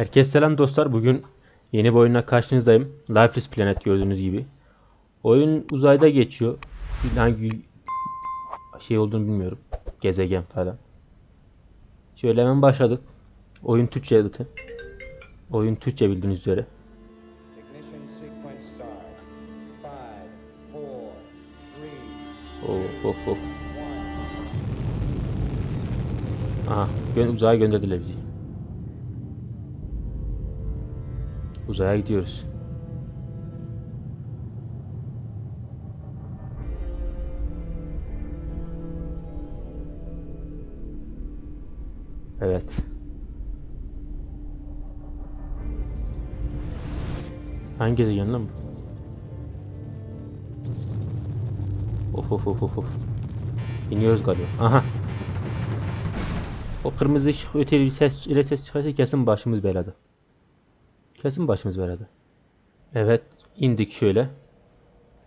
Herkese selam dostlar. Bugün yeni bir oyunla karşınızdayım. Lifeless Planet gördüğünüz gibi. Oyun uzayda geçiyor. Hangi şey olduğunu bilmiyorum. Gezegen falan. Şöyle hemen başladık. Oyun Türkçe zaten. Oyun Türkçe bildiğiniz üzere. Of of of. Aha, uzaya gönderdiler bizi. Uzaya gidiyoruz. Evet. Hangi gezegen lan bu? Of of of of of. İniyoruz galiba. Aha. O kırmızı ışık öteli ses ile ses çıkarsa kesin başımız belada. Kesin başımız belada. Evet indik şöyle.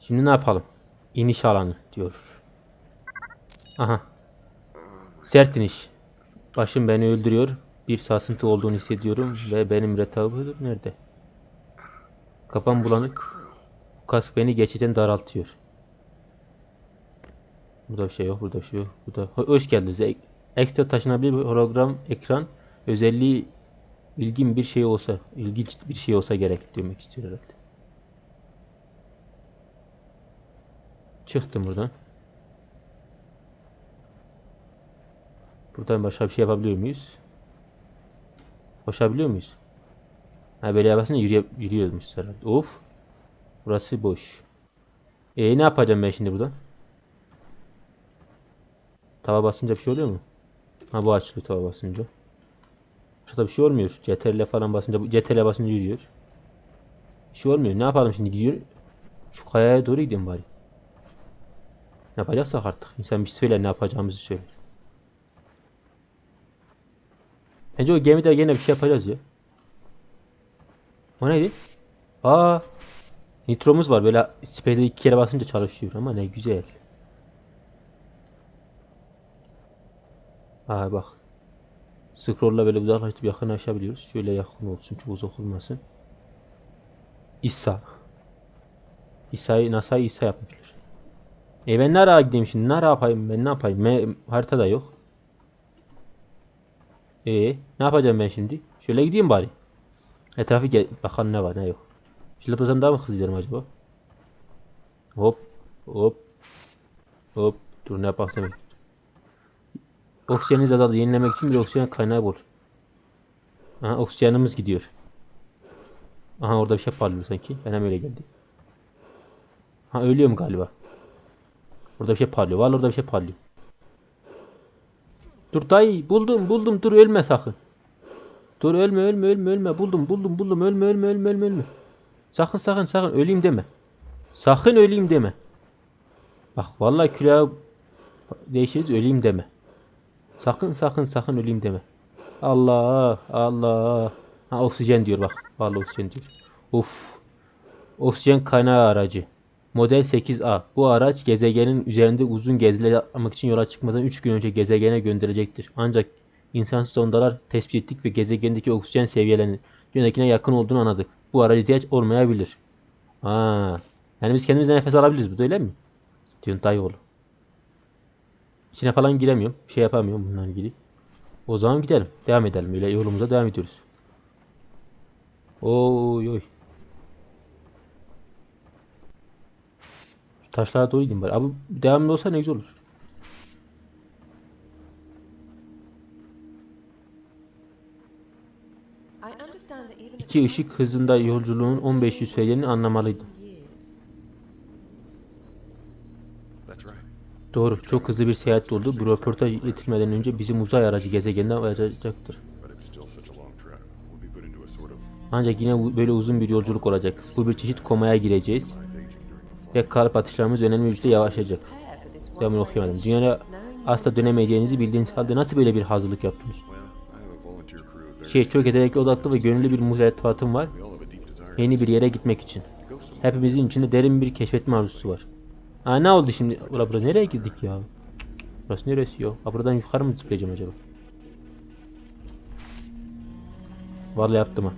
Şimdi ne yapalım? İniş alanı diyor. Aha. Sert iniş. Başım beni öldürüyor. Bir sarsıntı olduğunu hissediyorum ve benim retabı nerede? Kafam bulanık. Kask beni geçitten daraltıyor. Burada bir şey yok, burada bir şey yok. Burada Ho- hoş geldiniz. Ek- Ekstra taşınabilir bir hologram ekran özelliği ilgin bir şey olsa, ilginç bir şey olsa gerek demek istiyor herhalde. Çıktım buradan. Buradan başka bir şey yapabiliyor muyuz? Koşabiliyor muyuz? Ha böyle yapasın yürüye, yürüyormuş herhalde. Of. Burası boş. E ne yapacağım ben şimdi buradan? Tava basınca bir şey oluyor mu? Ha bu açılıyor tava basınca. Şurada bir şey olmuyor. CTRL falan basınca CTRL basınca yürüyor. Bir şey olmuyor. Ne yapalım şimdi gidiyor. Şu kayaya doğru gidelim bari. Ne yapacaksak artık. İnsan bir söyler ne yapacağımızı söyler. Bence o gemide gene bir şey yapacağız ya. O neydi? Aa, nitromuz var. Böyle space'e iki kere basınca çalışıyor ama ne güzel. Aa bak. Scroll'la böyle uzaklaştırıp yakınlaşabiliyoruz. Şöyle yakın olsun, çok uzak olmasın. İsa. İsa'yı NASA İsa yapmışlar. E ben nereye gideyim şimdi? Nereye yapayım? Ben ne yapayım? Me haritada yok. E ne yapacağım ben şimdi? Şöyle gideyim bari. Etrafı gel bakalım ne var ne yok. Şöyle yapsam daha mı hızlı acaba? Hop hop hop dur ne yaparsam Oksijeniniz azaldı. Yenilemek için bir oksijen kaynağı bul. Aha oksijenimiz gidiyor. Aha orada bir şey parlıyor sanki. Bana öyle geldi. Ha ölüyorum galiba. Orada bir şey parlıyor. Vallahi orada bir şey parlıyor. Dur dayı buldum buldum dur ölme sakın. Dur ölme ölme ölme ölme buldum buldum buldum ölme ölme ölme ölme ölme. Sakın sakın sakın öleyim deme. Sakın öleyim deme. Bak vallahi külahı değişiriz öleyim deme. Sakın sakın sakın öleyim deme. Allah Allah. Ha oksijen diyor bak. Vallahi oksijen diyor. Uf. Oksijen kaynağı aracı. Model 8A. Bu araç gezegenin üzerinde uzun geziler yapmak için yola çıkmadan 3 gün önce gezegene gönderecektir. Ancak insansız sondalar tespit ettik ve gezegendeki oksijen seviyelerinin dünyadakine yakın olduğunu anladık. Bu araca ihtiyaç olmayabilir. Aa. Yani biz kendimize nefes alabiliriz bu öyle mi? Diyorsun dayı oğlu. İçine falan giremiyorum. Şey yapamıyorum bununla ilgili. O zaman gidelim. Devam edelim. Öyle yolumuza devam ediyoruz. Oy oy. Şu taşlara doğru gideyim bari. Abi devamlı olsa ne güzel olur. İki ışık hızında yolculuğun 1500 sürecini anlamalıydım. Doğru. Çok hızlı bir seyahat oldu. Bu röportaj iletilmeden önce bizim uzay aracı gezegenden varacaktır. But it's still such a long trip. We'll be put into a sort of Ancak yine böyle uzun bir yolculuk olacak. Bu bir çeşit komaya gireceğiz. Ve kalp atışlarımız önemli ölçüde yavaşlayacak. Devamını okuyamadım. Dünyaya asla dönemeyeceğinizi bildiğiniz halde nasıl böyle bir hazırlık yaptınız? Şey çok yetenekli odaklı ve gönüllü bir mürettebatım var. Yeni bir yere gitmek için. Hepimizin içinde derin bir keşfetme arzusu var. Aa ne oldu şimdi? Ula burası nereye girdik ya? Burası neresi ya? Aa buradan yukarı mı zıplayacağım acaba? Vallahi yaptım ha.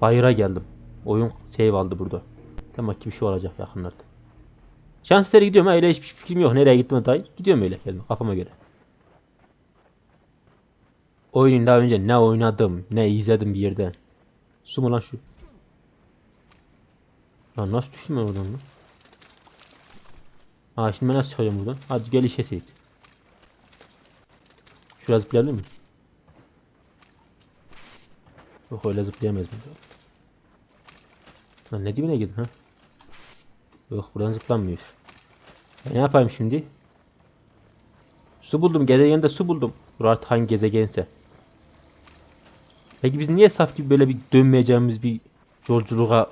Bayıra geldim. Oyun save aldı burada. Demek ki bir şey olacak yakınlarda. Şans eseri gidiyorum ha öyle hiçbir fikrim yok nereye gittiğime dair. Gidiyorum öyle kendime kafama göre. Oyunu daha önce ne oynadım ne izledim bir yerden. Su lan şu? Lan nasıl düştüm ben oradan lan? Ha şimdi ben nasıl çıkacağım buradan? Hadi gel işe Seyit. Şuraya zıplayabilir miyim? Yok öyle zıplayamayız burada. Lan ne dibine gidin ha? Yok buradan zıplanmıyor. Ne yapayım şimdi? Su buldum gezegende su buldum. Dur artık hangi gezegense. Peki biz niye saf gibi böyle bir dönmeyeceğimiz bir yolculuğa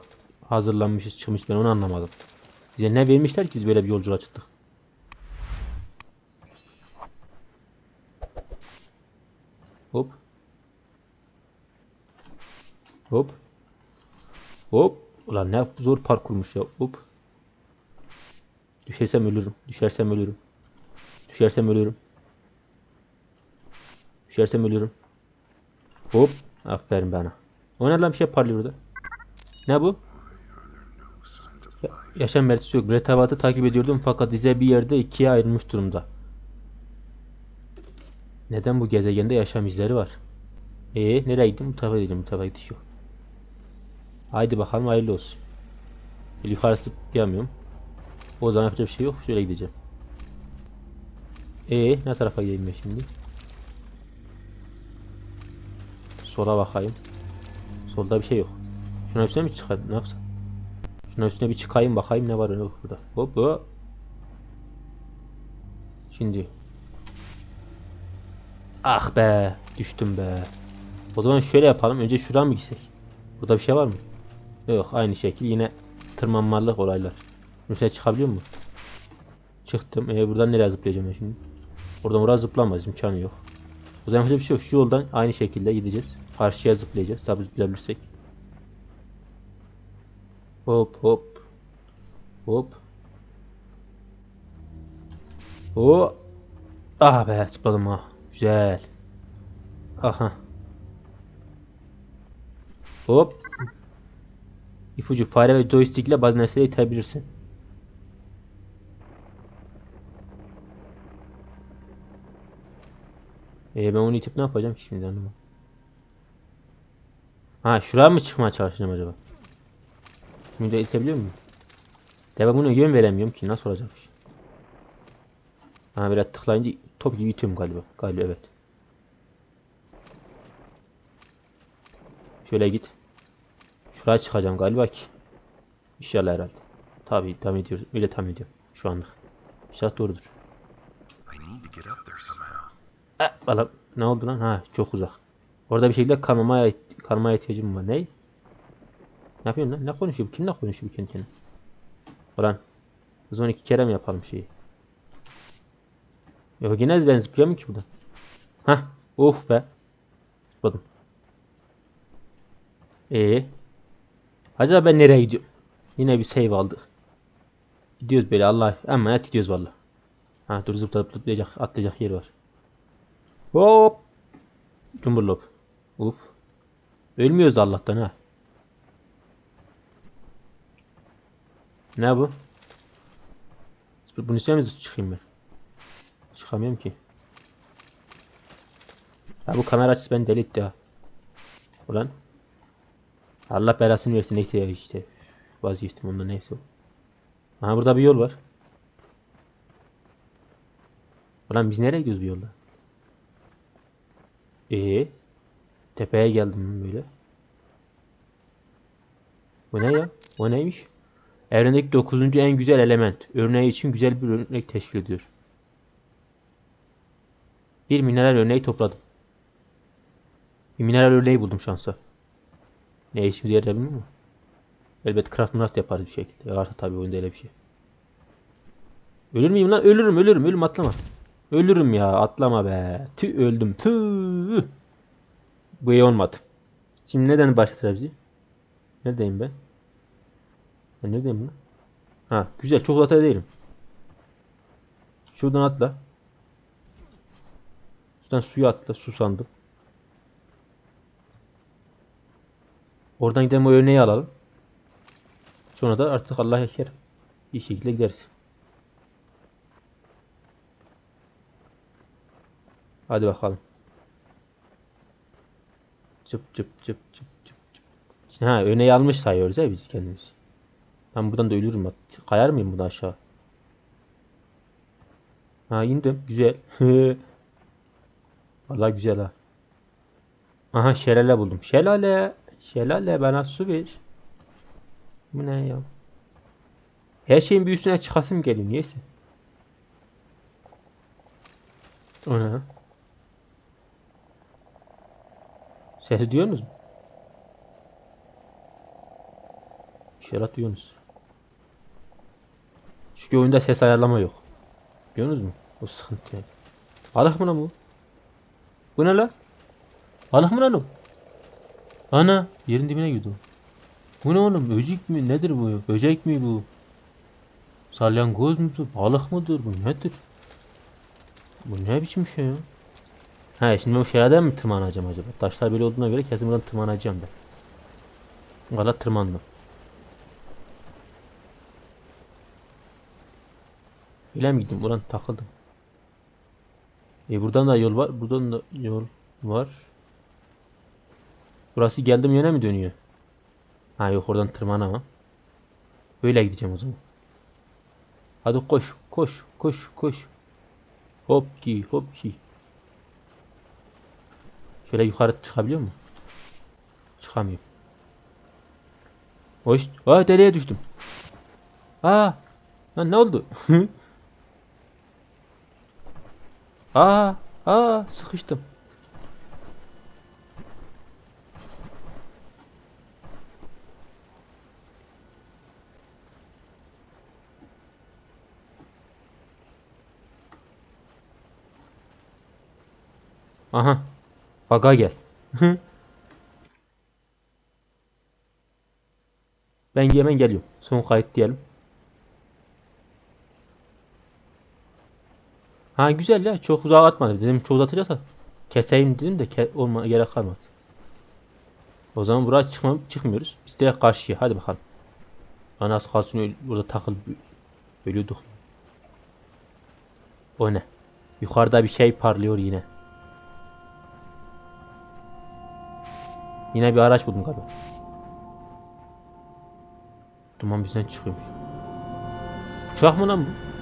hazırlanmışız çıkmış ben onu anlamadım. Bize ne vermişler ki biz böyle bir yolculuğa çıktık. Hop. Hop. Hop. Ulan ne zor parkurmuş ya. Hop. Düşersem ölürüm. Düşersem ölürüm. Düşersem ölürüm. Düşersem ölürüm. Hop. Aferin bana. O ne lan bir şey parlıyor orada. Ne bu? Ya- yaşam belirtisi yok. Retabatı takip ediyordum fakat dize bir yerde ikiye ayrılmış durumda. Neden bu gezegende yaşam izleri var? Ee, nereye gittim? Bu tarafa gidelim. Bu tarafa gidiş yok. Haydi bakalım hayırlı olsun. Yukarı zıplayamıyorum. O zaman yapacak bir şey yok. Şöyle gideceğim. Ee, ne tarafa gideyim ben şimdi? Sola bakayım. Solda bir şey yok. Şuna üstüne mi çıkar? Ne yapsam? Şuna üstüne bir çıkayım bakayım ne var yok burada. Hop hop. Şimdi. Ah be. Düştüm be. O zaman şöyle yapalım. Önce şuradan mı gitsek? Burada bir şey var mı? Yok aynı şekil yine tırmanmalık olaylar. Üstüne çıkabiliyor mu? Çıktım. E buradan nereye zıplayacağım ben şimdi? Oradan oraya zıplamaz imkanı yok. O zaman bir şey yok. Şu yoldan aynı şekilde gideceğiz. Karşıya zıplayacağız. Tabi zıplayabilirsek. Hop hop. Hop. Hop. Ah be zıpladım ha. Güzel. Aha. Hop. İpucu fare ve joystick ile bazı nesneleri itebilirsin. Ee, ben onu itip ne yapacağım ki şimdi anlamadım. Ha şuraya mı çıkmaya çalışacağım acaba? Şimdi de itebiliyor muyum? De ben buna yön veremiyorum ki nasıl olacakmış. Ha böyle tıklayınca top gibi itiyorum galiba. Galiba evet. Şöyle git. Şuraya çıkacağım galiba ki. İnşallah herhalde. Tabii tahmin ediyoruz. Öyle tahmin ediyorum. Şu anlık. İnşallah doğrudur. Eh, valla ne oldu lan? Ha çok uzak. Orada bir şekilde kanmaya, kanmaya ihtiyacım var. Ne? Ne yapıyorsun lan? Ne konuşuyor? Kimle konuşuyor kendi kendine? Ulan. Zaman iki kere mi yapalım şeyi? Yok yine ben zıplayamıyorum ki burada. Hah. Of be. Zıpladım. Ee. Acaba ben nereye gidiyorum? Yine bir save aldık. Gidiyoruz böyle Allah emanet gidiyoruz valla. Ha dur zıplayıp zıplayacak atlayacak yer var. Hop. Cumburlop. Uf. Ölmüyoruz Allah'tan ha. Ne bu? Bunun üstüne mi çıkayım ben? Çıkamıyorum ki. Ha bu kamera açısı beni deli ha. Ulan. Allah belasını versin neyse ya işte. Vazgeçtim ondan neyse. Aha burada bir yol var. Ulan biz nereye gidiyoruz bu yolda? Ee, tepeye geldim böyle. Bu ne ya? O neymiş? Evrendeki 9. en güzel element. Örneği için güzel bir örnek teşkil ediyor. Bir mineral örneği topladım. Bir mineral örneği buldum şansa. Ne işimize yarayabilir mi? Elbet craft yaparız bir şekilde. Varsa tabii oyunda öyle bir şey. Ölür müyüm lan? Ölürüm ölürüm. Ölüm atlama. Ölürüm ya atlama be. Tüh öldüm. Tüh. Bu iyi olmadı. Şimdi neden başlatır bizi? Neredeyim ben? Ben neredeyim lan? Ha güzel çok uzakta değilim. Şuradan atla. Şuradan suya atla. Su sandım. Oradan gidelim o örneği alalım. Sonra da artık Allah eker. Bir şekilde gideriz. Hadi bakalım. Çıp çıp çıp çıp çıp çıp. Şimdi ha örneği almış sayıyoruz ya biz kendimiz. Ben buradan da ölürüm bak. Kayar mıyım buradan aşağı? Ha indim. Güzel. Vallahi güzel ha. Aha şelale buldum. Şelale. Şelale bana su ver. Bu ne ya? Her şeyin bir üstüne çıkasım geliyor. Niyeyse. O ne? Ses duyuyorsunuz mu? İşaret duyuyorsunuz. Çünkü oyunda ses ayarlama yok. Biliyorsunuz mu? O sıkıntı yani. Balık mı lan bu? Bu ne la? Balık mı lan o? Ana yerin dibine girdi. Bu ne oğlum? Böcek mi? Nedir bu? Böcek mi bu? Salyangoz mudur? Balık mıdır bu? Nedir? Bu ne biçim şey ya? He şimdi bu şeylerden mi tırmanacağım acaba? Taşlar böyle olduğuna göre kesin buradan tırmanacağım ben. Valla tırmandım. Öyle mi gittim? Buradan takıldım. E buradan da yol var. Buradan da yol var. Burası geldim yöne mi dönüyor? Ha yok oradan tırmanamam. Böyle gideceğim o zaman. Hadi koş, koş, koş, koş. Hop ki, hop ki. Şöyle yukarı çıkabiliyor mu? Çıkamıyorum. Hoş. Aa dereye düştüm. Aa. Lan ne oldu? aa, aa sıkıştım. Aha. Baga gel. ben hemen geliyorum. Son kayıt diyelim. Ha güzel ya. Çok uzağa atmadı. Dedim çok uzatacaksa keseyim dedim de ke olma gerek kalmadı. O zaman buraya çıkma çıkmıyoruz. Biz direkt karşıya. Hadi bakalım. Anas kalsın öyle, burada takılıp ölüyorduk. O ne? Yukarıda bir şey parlıyor yine. Yine bir araç buldum galiba. Duman bizden çıkıyormuş. Uçak mı lan bu?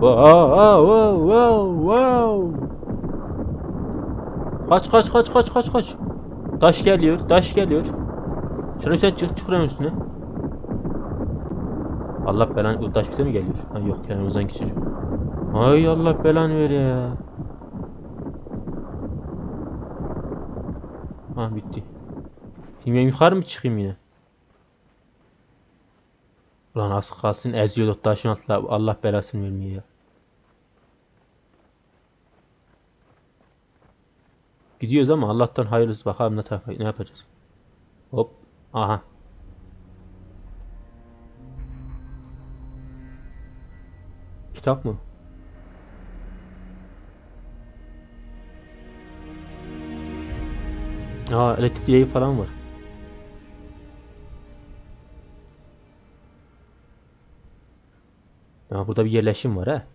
Wow, wow, wow, wow. Kaç kaç kaç kaç kaç kaç. Taş geliyor, taş geliyor. Şöyle sen çık çık buranın üstüne. Allah belanı o taş bize mi geliyor? Ha yok yani uzan geçiyor. Ay Allah belanı ver ya. Ha bitti. Şimdi yukarı mı çıkayım yine? Ulan az kalsın eziyorduk taşın altına Allah belasını vermiyor ya. Gidiyoruz ama Allah'tan hayırlısı bakalım ne tarafa ne yapacağız. Hop. Aha. Kitap mı? Aa elektrik direği falan var. Ya burada bir yerleşim var ha.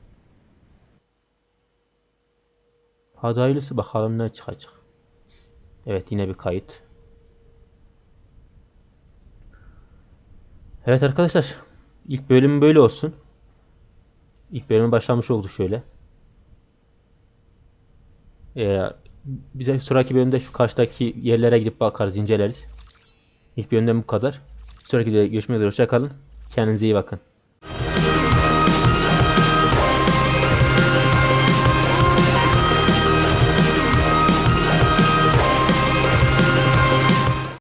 Hadi bakalım ne çıkacak. Evet yine bir kayıt. Evet arkadaşlar. ilk bölüm böyle olsun. İlk bölümü başlamış olduk şöyle. Ee, bize sonraki bölümde şu karşıdaki yerlere gidip bakarız, inceleriz. İlk bölümden bu kadar. Sonraki videoda görüşmek üzere. Hoşça kalın. Kendinize iyi bakın.